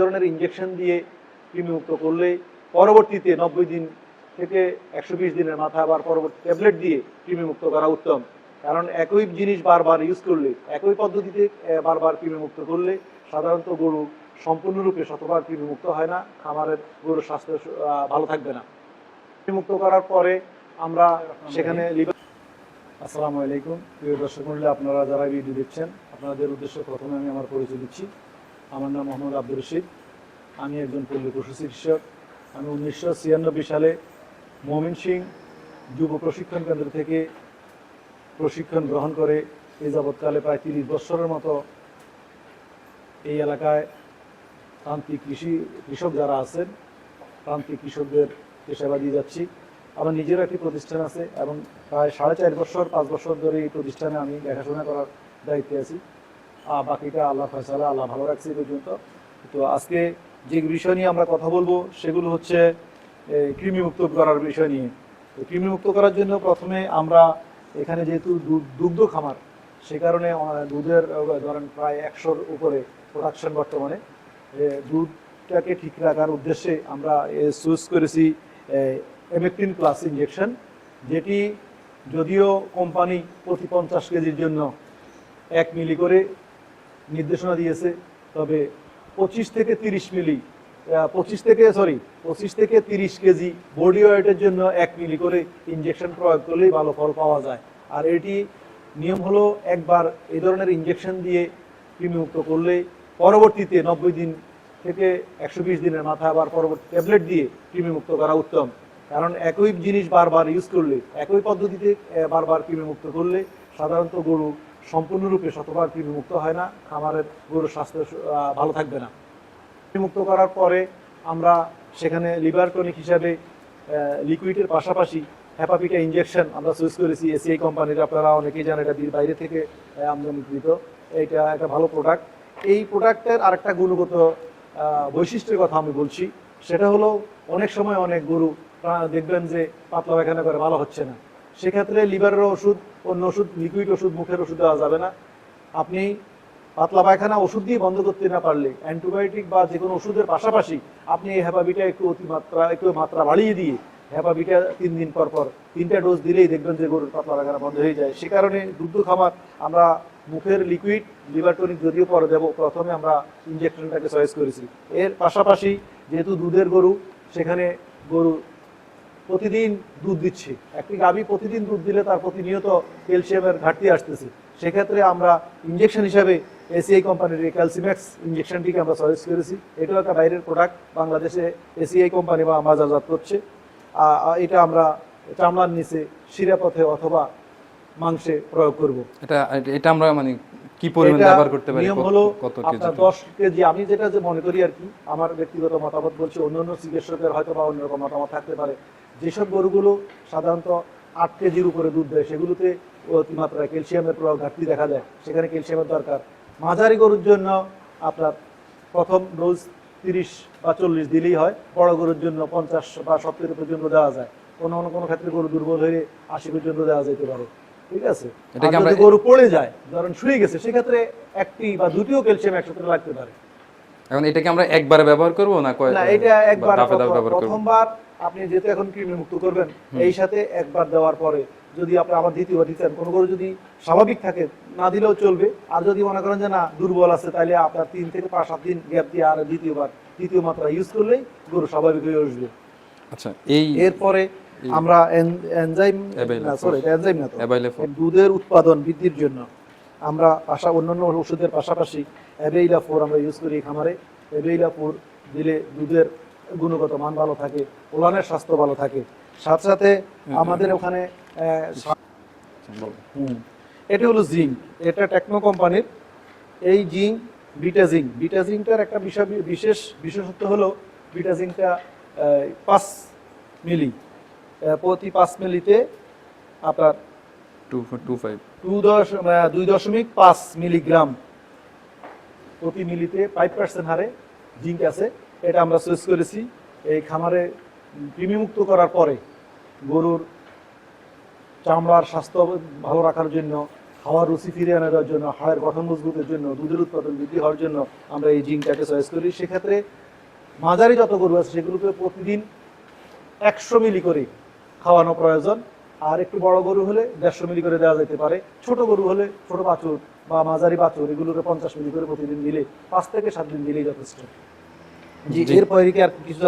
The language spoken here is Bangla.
ধরনের ইঞ্জেকশন দিয়ে কৃমিমুক্ত করলে পরবর্তীতে নব্বই দিন থেকে একশো বিশ দিনের মাথা আবার পরবর্তী ট্যাবলেট দিয়ে কৃমিমুক্ত করা উত্তম। কারণ একই জিনিস বারবার ইউজ করলে, একই পদ্ধতিতে বারবার কৃমিমুক্ত করলে সাধারণত গরু সম্পূর্ণরূপে শতভাগ কৃমিমুক্ত হয় না, খামারের গরুর স্বাস্থ্য ভালো থাকবে না। কৃমিমুক্ত করার পরে আমরা সেখানে আসসালামু আলাইকুম। প্রিয় দর্শক মন্ডলী, আপনারা যারা ভিডিও দেখছেন, আপনাদের উদ্দেশ্যে প্রথমে আমি আমার পরিচয় দিচ্ছি। আমার নাম মোহাম্মদ আব্দুর রশিদ। আমি একজন পল্লী পশু চিকিৎসক আমি উনিশশো ছিয়ানব্বই সালে মমিন সিং যুব প্রশিক্ষণ কেন্দ্র থেকে প্রশিক্ষণ গ্রহণ করে এই যাবৎকালে প্রায় তিরিশ বছরের মতো এই এলাকায় প্রান্তিক কৃষি কৃষক যারা আছেন, প্রান্তিক কৃষকদের সেবা দিয়ে যাচ্ছি। আমার নিজেরও একটি প্রতিষ্ঠান আছে এবং প্রায় সাড়ে চার বছর পাঁচ বছর ধরে এই প্রতিষ্ঠানে আমি দেখাশোনা করার দায়িত্বে আছি। বাকিটা আল্লাহ ফয়সালা আল্লাহ ভালো রাখছে পর্যন্ত। তো আজকে যে বিষয় নিয়ে আমরা কথা বলব, সেগুলো হচ্ছে কৃমিমুক্ত করার বিষয় নিয়ে। তো কৃমিমুক্ত করার জন্য প্রথমে আমরা এখানে যেহেতু দুগ্ধ খামার, সে কারণে দুধের ধরেন প্রায় একশোর উপরে প্রোডাকশন বর্তমানে। দুধটাকে ঠিক রাখার উদ্দেশ্যে আমরা চুজ করেছি এমেকটিন প্লাস ইঞ্জেকশন যেটি যদিও কোম্পানি প্রতি পঞ্চাশ কেজির জন্য এক মিলি করে নির্দেশনা দিয়েছে, তবে পঁচিশ থেকে তিরিশ মিলি পঁচিশ থেকে সরি পঁচিশ থেকে তিরিশ কেজি বডি ওয়েটের জন্য এক মিলি করে ইঞ্জেকশন প্রয়োগ করলেই ভালো ফল পাওয়া যায়। আর এটি নিয়ম হলো একবার এই ধরনের ইঞ্জেকশন দিয়ে কৃমিমুক্ত করলে পরবর্তীতে নব্বই দিন থেকে একশো বিশ দিনের মাথা আবার পরবর্তী ট্যাবলেট দিয়ে কৃমিমুক্ত করা উত্তম। কারণ একই জিনিস বারবার ইউজ করলে, একই পদ্ধতিতে বারবার কৃমিমুক্ত করলে সাধারণত গরু সম্পূর্ণরূপে শতভাগ কৃমিমুক্ত হয় না, খামারের গরুর স্বাস্থ্য ভালো থাকবে না। মুক্ত করার পরে আমরা সেখানে লিভার টনিক হিসাবে লিকুইডের পাশাপাশি হ্যাপাপিটা ইঞ্জেকশন আমরা চুজ করেছি, এসিআই কোম্পানির। আপনারা অনেকেই জানেন এটা বাইরে থেকে আমদানিকৃত। এটা একটা ভালো প্রোডাক্ট এই প্রোডাক্টের আরেকটা গুণগত বৈশিষ্ট্যের কথা আমি বলছি। সেটা হলো অনেক সময় অনেক গরু দেখবেন যে পাতলা পায়খানা করে, ভালো হচ্ছে না। সেক্ষেত্রে লিভারের ওষুধ অন্য ওষুধ লিকুইড ওষুধ মুখের ওষুধ দেওয়া যাবে না। আপনি পাতলা পায়খানা ওষুধ দিয়ে বন্ধ করতে না পারলে, অ্যান্টিবায়োটিক বা যে কোনো ওষুধের পাশাপাশি আপনি এই হ্যাপাবিটা একটু অতিমাত্রা, একটু মাত্রা বাড়িয়ে দিয়ে হ্যাপাবিটা তিন দিন পর পর তিনটা ডোজ দিলেই দেখবেন যে গরুর পাতলা পায়খানা বন্ধ হয়ে যায়। সে কারণে দুগ্ধ খামার আমরা মুখের লিকুইড লিভার টনিক যদিও পরে দেবো, প্রথমে আমরা ইঞ্জেকশনটাকে চয়েস করেছি। এর পাশাপাশি যেহেতু দুধের গরু, সেখানে গরু প্রতিদিন দুধ দিচ্ছে। একটি গাভী প্রতিদিন দুধ দিলে তার প্রতিনিয়ত ক্যালসিয়ামের ঘাটতি আসতেছে। সেক্ষেত্রে আমরা ইঞ্জেকশন হিসাবে এসিআই কোম্পানির এই ক্যালসিম্যাক্স ইঞ্জেকশনটিকে আমরা চয়েস করেছি। এটাও একটা বাইরের প্রোডাক্ট বাংলাদেশে এসিআই কোম্পানি বা বাজারজাত করছে। এটা আমরা চামড়ার নিচে শিরাপথে অথবা মাংসে প্রয়োগ করব। এটা এটা আমরা মানে কি পরিমাণ ব্যবহার করতে পারি? নিয়ম হলো কত কেজি? আপনার দশ কেজি আমি যেটা যে মনে করি আর কি আমার ব্যক্তিগত মতামত বলছি অন্যান্য চিকিৎসকের হয়তো বা অন্যরকম মতামত থাকতে পারে। যেসব গরুগুলো সাধারণত আট কেজির উপরে দুধ দেয় সেগুলোতে অতিমাত্রায় ক্যালসিয়ামের প্রয়োগ ঘাটতি দেখা যায় সেখানে ক্যালসিয়ামের দরকার। মাঝারি গরুর জন্য আপনার প্রথম ডোজ তিরিশ বা চল্লিশ দিলেই হয় বড় গরুর জন্য পঞ্চাশ বা সত্তর পর্যন্ত দেওয়া যায়। কোনো কোনো কোনো ক্ষেত্রে গরু দুর্বল হয়ে আশি পর্যন্ত দেওয়া যেতে পারে। ঠিক আছে? গরু পড়ে যায় ধরেন শুয়ে গেছে সেক্ষেত্রে একটি বা দুটিও ক্যালসিয়াম একসাথে লাগতে পারে। এখন এটাকে আমরা একবারে ব্যবহার করব না কয় না এটা একবার প্রথমবার আপনি যেহেতু এখন কৃমি মুক্ত করবেন এই সাথে একবার দেওয়ার পরে যদি আপনি আবার দ্বিতীয়বার দিতেন কোনো গরু যদি স্বাভাবিক থাকে না দিলেও চলবে। আর যদি মনে করেন যে না দুর্বল আছে তাহলে আপনার তিন থেকে পাঁচ সাত দিন গ্যাপ দিয়ে আর দ্বিতীয়বার দ্বিতীয় মাত্রা ইউজ করলেই গরু স্বাভাবিক হয়ে আসবে আচ্ছা এই এরপরে আমরা এনজাইম সরি এনজাইম না দুধের উৎপাদন বৃদ্ধির জন্য আমরা পাশা অন্যান্য ওষুধের পাশাপাশি অ্যাবেইলা ফোর আমরা ইউজ করি খামারে। অ্যাবেইলা ফোর দিলে দুধের গুণগত মান ভালো থাকে ওলানের স্বাস্থ্য ভালো থাকে। সাথে সাথে আমাদের ওখানে হুম, এটা হলো জিঙ্ক। এটা টেকনো কোম্পানির। এই জিঙ্ক বিটাজিং বিটাজিংটার একটা বিষয় বিশেষ বিশেষত্ব হলো বিটাজিংটা পাঁচ মিলি প্রতি পাঁচ মিলিতে আপনার টু টু ফাইভ টু দশ দুই দশমিক পাঁচ মিলিগ্রাম প্রতি মিলিতে ফাইভ পার্সেন্ট হারে জিঙ্ক আছে। এটা আমরা চয়েস করেছি। এই খামারে কৃমিমুক্ত করার পরে গরুর চামড়ার স্বাস্থ্য ভালো রাখার জন্য, খাওয়ার রুচি ফিরিয়ে দেওয়ার জন্য, হাড়ের গঠন মজবুতের জন্য, দুধের উৎপাদন বৃদ্ধি হওয়ার জন্য আমরা এই জিঙ্কটাকে চয়েস করি। সেক্ষেত্রে মাঝারি যত গরু আছে সেগুলোকে প্রতিদিন একশো মিলি করে খাওয়ানো প্রয়োজন। আর একটু বড় গরু হলে দেড়শো মিলি করে দেওয়া যেতে পারে ছোট গরু হলে ছোট বাছুর বা মাঝারি বাছুর এগুলোকে পঞ্চাশ মিলি করে প্রতিদিন দিলে পাঁচ থেকে সাত দিন দিলেই যথেষ্ট জি। এরপরে কি আর কিছু